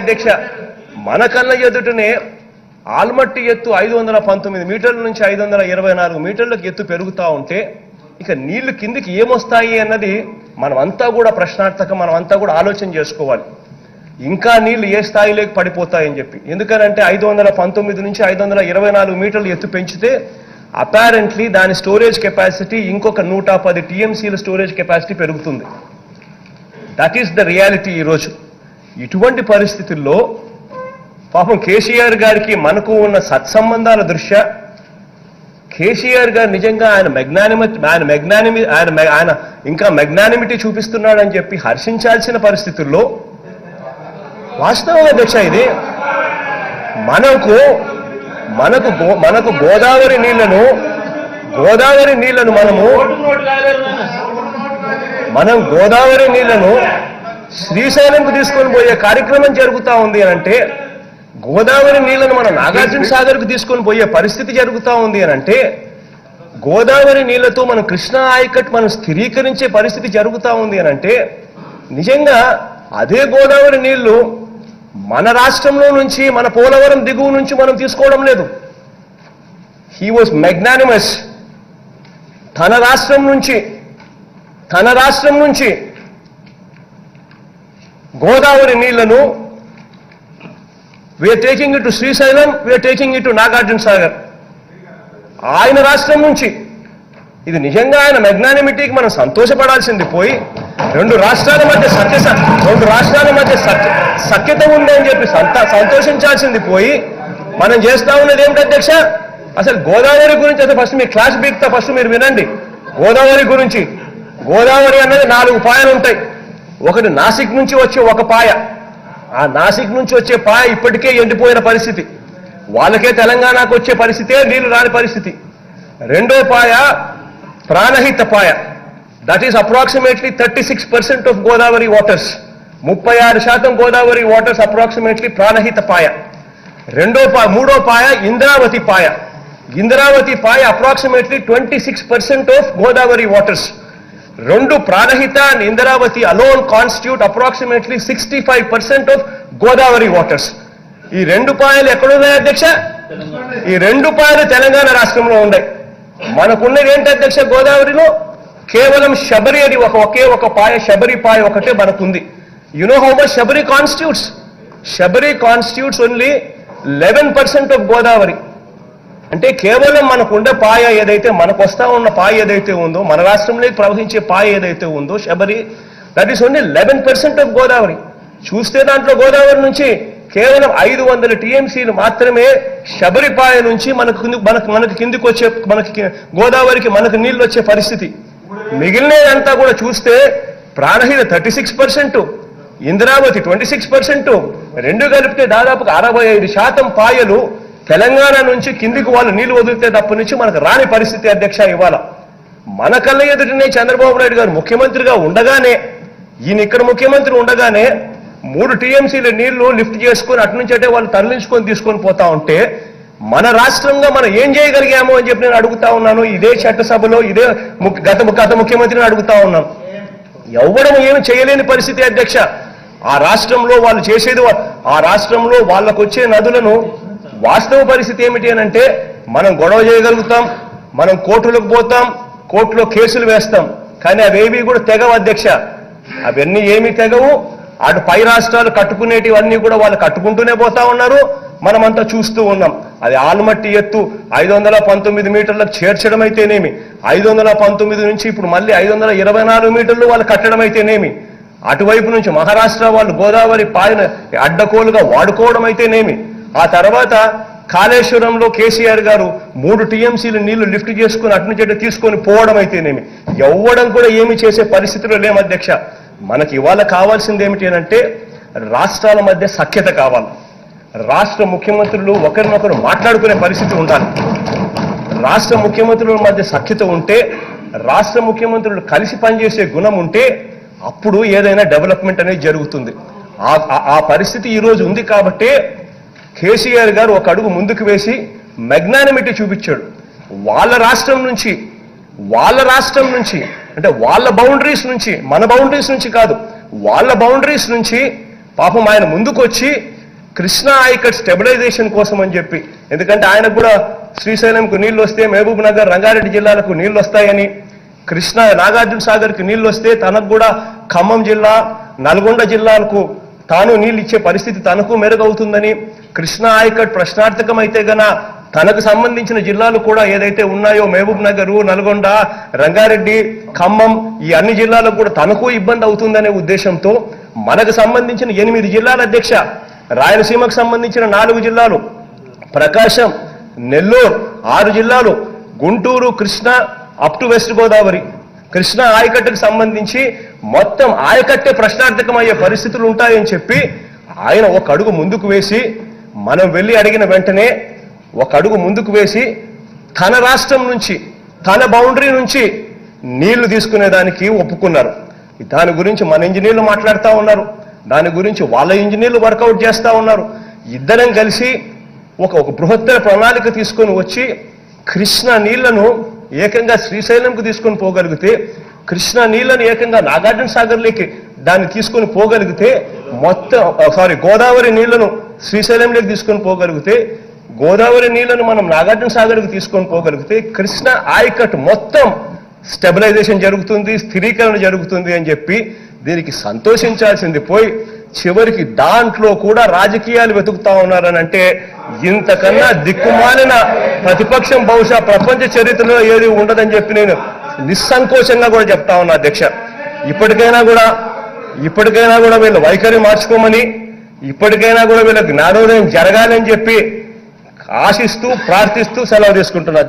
అధ్యక్ష మన కళ్ళ ఎదుటనే ఆల్మట్టి ఎత్తు ఐదు వందల పంతొమ్మిది మీటర్ల నుంచి ఐదు వందల ఇరవై నాలుగు మీటర్లకు ఎత్తు పెరుగుతూ ఉంటే ఇక నీళ్ళు కిందికి ఏమొస్తాయి అన్నది మనమంతా కూడా ప్రశ్నార్థకం మనమంతా కూడా ఆలోచన చేసుకోవాలి. ఇంకా నీళ్ళు ఏ స్థాయిలోకి పడిపోతాయని చెప్పి. ఎందుకనంటే ఐదు వందల పంతొమ్మిది నుంచి ఐదు వందల ఇరవై నాలుగు మీటర్లు ఎత్తు పెంచితే అపారెంట్లీ దాని స్టోరేజ్ కెపాసిటీ ఇంకొక నూట పది టీఎంసీల స్టోరేజ్ కెపాసిటీ పెరుగుతుంది. దట్ ఈస్ ద రియాలిటీ ఈరోజు. ఇటువంటి పరిస్థితుల్లో పాపం కేసీఆర్ గారికి మనకు ఉన్న సత్సంబంధాల దృష్ట్యా కేసీఆర్ గారు నిజంగా ఆయన మెగ్నానిమి ఆయన మెగ్నానిమి ఆయన ఆయన ఇంకా మెగ్నానిమిటీ చూపిస్తున్నాడని చెప్పి హర్షించాల్సిన పరిస్థితుల్లో వాస్తవం అధ్యక్ష ఇది. మనకు మనకు మనకు గోదావరి నీళ్ళను గోదావరి నీళ్ళను మనము మనం గోదావరి నీళ్ళను శ్రీశైలంకు తీసుకొని పోయే కార్యక్రమం జరుగుతూ ఉంది అని అంటే గోదావరి నీళ్ళను మన నాగార్జున సాగర్కు తీసుకొని పోయే పరిస్థితి జరుగుతూ ఉంది అని అంటే గోదావరి నీళ్ళతో మనం కృష్ణా ఆయకట్ మనం స్థిరీకరించే పరిస్థితి జరుగుతూ ఉంది అని అంటే నిజంగా అదే గోదావరి నీళ్ళు మన రాష్ట్రంలో నుంచి మన పోలవరం దిగువ నుంచి మనం తీసుకోవడం లేదు. హీ వాజ్ మెగ్నానిమస్ తన రాష్ట్రం నుంచి తన రాష్ట్రం నుంచి గోదావరి నీళ్ళను వీఆర్ టేకింగ్ ఇటు Srisailam we are taking it Nagarjuna Sagar ఆయన రాష్ట్రం నుంచి. ఇది నిజంగా ఆయన మెగ్నానిమిటీకి మనం సంతోషపడాల్సింది పోయి రెండు రాష్ట్రాల మధ్య సత్య రెండు రాష్ట్రాల మధ్య సత్య సఖ్యత ఉంది అని చెప్పి సంత సంతోషించాల్సింది పోయి మనం చేస్తా ఉన్నది ఏమిటి అధ్యక్ష? అసలు గోదావరి గురించి అసలు ఫస్ట్ మీ క్లాస్ బీక్తా ఫస్ట్ మీరు వినండి. గోదావరి గురించి. గోదావరి అన్నది నాలుగు పాయలు ఉంటాయి. ఒకటి నాసిక్ నుంచి వచ్చే ఒక పాయ. ఆ నాసిక్ నుంచి వచ్చే పాయ ఇప్పటికే ఎండిపోయిన పరిస్థితి. వాళ్ళకే తెలంగాణకు వచ్చే పరిస్థితే నీళ్ళు రాని పరిస్థితి. రెండో పాయ ప్రాణహిత పాయ. That is approximately thirty six percent of Godavari waters ముప్పై ఆరు శాతం గోదావరి వాటర్స్ అప్రాక్సిమేట్లీ ప్రాణహిత పాయ. రెండో పా మూడో పాయ ఇంద్రావతి పాయ. ఇంద్రావతి పాయ approximately twenty six percent of Godavari waters రెండు Pranahita and Indravati alone constitute approximately sixty five percent of Godavari waters ఈ రెండు పాయలు ఎక్కడున్నాయి అధ్యక్ష? ఈ రెండు పాయలు తెలంగాణ రాష్ట్రంలో ఉన్నాయి. మనకున్నది ఏంటి అధ్యక్ష గోదావరిలో? కేవలం శబరి అది ఒక ఒకే ఒక పాయ శబరి పాయ ఒకటే మనకుంది. You know how much Sabari constitutes Sabari constitutes only eleven percent of Godavari. అంటే కేవలం మనకు ఉండే పాయ ఏదైతే మనకు వస్తా ఉన్న పాయ ఏదైతే ఉందో మన రాష్ట్రంలో ప్రవహించే పాయ ఏదైతే ఉందో Sabari that is only eleven percent of Godavari. చూస్తే దాంట్లో గోదావరి నుంచి కేవలం ఐదు వందల టీఎంసీలు మాత్రమే శబరిపాయ నుంచి మనకు మనకు మనకు కిందికి వచ్చే మనకి గోదావరికి మనకు నీళ్ళు వచ్చే పరిస్థితి. మిగిలినదంతా కూడా చూస్తే Pranahita thirty six percent Indravati twenty six percent రెండు కలిపితే దాదాపుగా అరవై ఐదు శాతం పాయలు తెలంగాణ నుంచి కిందికి వాళ్ళు నీళ్ళు వదిలితే తప్ప నుంచి మనకు రాని పరిస్థితి అధ్యక్ష ఇవాళ. మన కళ్ళ ఎదుటనే చంద్రబాబు నాయుడు గారు ముఖ్యమంత్రిగా ఉండగానే ఈయన ఇక్కడ ముఖ్యమంత్రి ఉండగానే మూడు టీఎంసీల నీళ్ళు లిఫ్ట్ చేసుకొని అటు నుంచి అంటే వాళ్ళు తరలించుకొని తీసుకొని పోతా ఉంటే మన రాష్ట్రంగా మనం ఏం చేయగలిగాము అని చెప్పి నేను అడుగుతా ఉన్నాను. ఇదే చట్టసభలో ఇదే ముఖ్య- గత గత ముఖ్యమంత్రిని అడుగుతా ఉన్నాను. ఎవ్వడం ఏమి చేయలేని పరిస్థితి అధ్యక్ష. ఆ రాష్ట్రంలో వాళ్ళు చేసేది ఆ రాష్ట్రంలో వాళ్ళకు వచ్చే నదులను వాస్తవ పరిస్థితి ఏమిటి అని అంటే మనం గొడవ చేయగలుగుతాం మనం కోర్టులకు పోతాం కోర్టులో కేసులు వేస్తాం కానీ అవేవి కూడా తెగవు అధ్యక్ష. అవన్నీ ఏమీ తెగవు. అటు పై రాష్ట్రాలు కట్టుకునేటివన్నీ కూడా వాళ్ళు కట్టుకుంటూనే పోతా ఉన్నారు. మనమంతా చూస్తూ ఉన్నాం. అది ఆల్మట్టి ఎత్తు ఐదు వందల పంతొమ్మిది మీటర్లకు చేర్చడం అయితేనేమి ఐదు వందల పంతొమ్మిది నుంచి ఇప్పుడు మళ్ళీ ఐదు వందల ఇరవై నాలుగు మీటర్లు వాళ్ళు కట్టడం అయితేనేమి అటువైపు నుంచి మహారాష్ట్ర వాళ్ళు గోదావరి పాయన అడ్డకోలుగా వాడుకోవడం అయితేనేమి ఆ తర్వాత కాళేశ్వరంలో కేసీఆర్ గారు మూడు టీఎంసీలు నీళ్ళు లిఫ్ట్ చేసుకుని అటు నుంచి తీసుకొని పోవడం అయితేనేమి? ఎవ్వడం కూడా ఏమి చేసే పరిస్థితిలో లేము అధ్యక్ష. మనకి ఇవాళ కావాల్సింది ఏమిటి అంటే రాష్ట్రాల మధ్య సఖ్యత కావాలి. రాష్ట్ర ముఖ్యమంత్రులు ఒకరినొకరు మాట్లాడుకునే పరిస్థితి ఉండాలి. రాష్ట్ర ముఖ్యమంత్రుల మధ్య సఖ్యత ఉంటే రాష్ట్ర ముఖ్యమంత్రులు కలిసి పనిచేసే గుణం ఉంటే అప్పుడు ఏదైనా డెవలప్మెంట్ అనేది జరుగుతుంది. ఆ- పరిస్థితి ఈరోజు ఉంది కాబట్టే కేసీఆర్ గారు ఒక అడుగు ముందుకు వేసి మెగ్నానిమిటీ చూపించాడు. వాళ్ళ రాష్ట్రం నుంచి వాళ్ళ రాష్ట్రం నుంచి అంటే వాళ్ళ బౌండరీస్ నుంచి మన బౌండరీస్ నుంచి కాదు వాళ్ళ బౌండరీస్ నుంచి పాపం ఆయన ముందుకొచ్చి కృష్ణా ఐకట్ స్టెబిలైజేషన్ కోసం అని చెప్పి ఎందుకంటే ఆయనకు కూడా శ్రీశైలంకు నీళ్ళు వస్తే మహబూబ్ నగర్ రంగారెడ్డి జిల్లాలకు నీళ్ళు వస్తాయని కృష్ణా నాగార్జున సాగర్కి నీళ్ళు వస్తే తనకు కూడా ఖమ్మం జిల్లా నల్గొండ జిల్లాలకు తాను నీళ్ళు ఇచ్చే పరిస్థితి తనకు మెరుగవుతుందని కృష్ణా ఆయకట్ ప్రశ్నార్థకమైతే గన తనకు సంబంధించిన జిల్లాలు కూడా ఏదైతే ఉన్నాయో మహబూబ్ నగర్ నల్గొండ రంగారెడ్డి ఖమ్మం ఈ అన్ని జిల్లాలకు కూడా తనకు ఇబ్బంది అవుతుందనే ఉద్దేశంతో మనకు సంబంధించిన ఎనిమిది జిల్లాల అధ్యక్ష రాయలసీమకు సంబంధించిన నాలుగు జిల్లాలు ప్రకాశం నెల్లూరు ఆరు జిల్లాలు Guntur Krishna up to West Godavari. Krishna ఆయకట్టుకు సంబంధించి మొత్తం ఆయకట్టే ప్రశ్నార్థకమయ్యే పరిస్థితులు ఉంటాయని చెప్పి ఆయన ఒక అడుగు ముందుకు వేసి మనం వెళ్ళి అడిగిన వెంటనే ఒక అడుగు ముందుకు వేసి తన రాష్ట్రం నుంచి తన బౌండరీ నుంచి నీళ్ళు తీసుకునేదానికి ఒప్పుకున్నారు. దాని గురించి మన ఇంజనీర్లు మాట్లాడుతూ ఉన్నారు. దాని గురించి వాళ్ళ ఇంజనీర్లు వర్కౌట్ చేస్తూ ఉన్నారు. ఇద్దరం కలిసి ఒక ఒక బృహత్తర ప్రణాళిక తీసుకొని వచ్చి కృష్ణ నీళ్ళను ఏకంగా శ్రీశైలంకు తీసుకొని పోగలిగితే కృష్ణ నీళ్ళను ఏకంగా నాగార్జున సాగర్లోకి దాన్ని తీసుకొని పోగలిగితే మొత్తం సారీ గోదావరి నీళ్ళను శ్రీశైలంలోకి తీసుకొని పోగలిగితే గోదావరి నీళ్ళను మనం నాగార్జున సాగర్కి తీసుకొని పోగలిగితే కృష్ణ ఆయకట్ మొత్తం స్టెబిలైజేషన్ జరుగుతుంది స్థిరీకరణ జరుగుతుంది అని చెప్పి దీనికి సంతోషించాల్సింది పోయి చివరికి దాంట్లో కూడా రాజకీయాలు వెతుకుతా ఉన్నారని అంటే ఇంతకన్నా దిక్కుమాలిన ప్రతిపక్షం బహుశా ప్రపంచ చరిత్రలో ఏది ఉండదని చెప్పి నేను నిస్సంకోచంగా కూడా చెప్తా ఉన్నా అధ్యక్ష. ఇప్పటికైనా కూడా ఇప్పటికైనా కూడా వీళ్ళు వైఖరి మార్చుకోమని ఇప్పటికైనా కూడా వీళ్ళకి జ్ఞానోదయం జరగాలని చెప్పి ఆశిస్తూ ప్రార్థిస్తూ సెలవు తీసుకుంటున్నారు.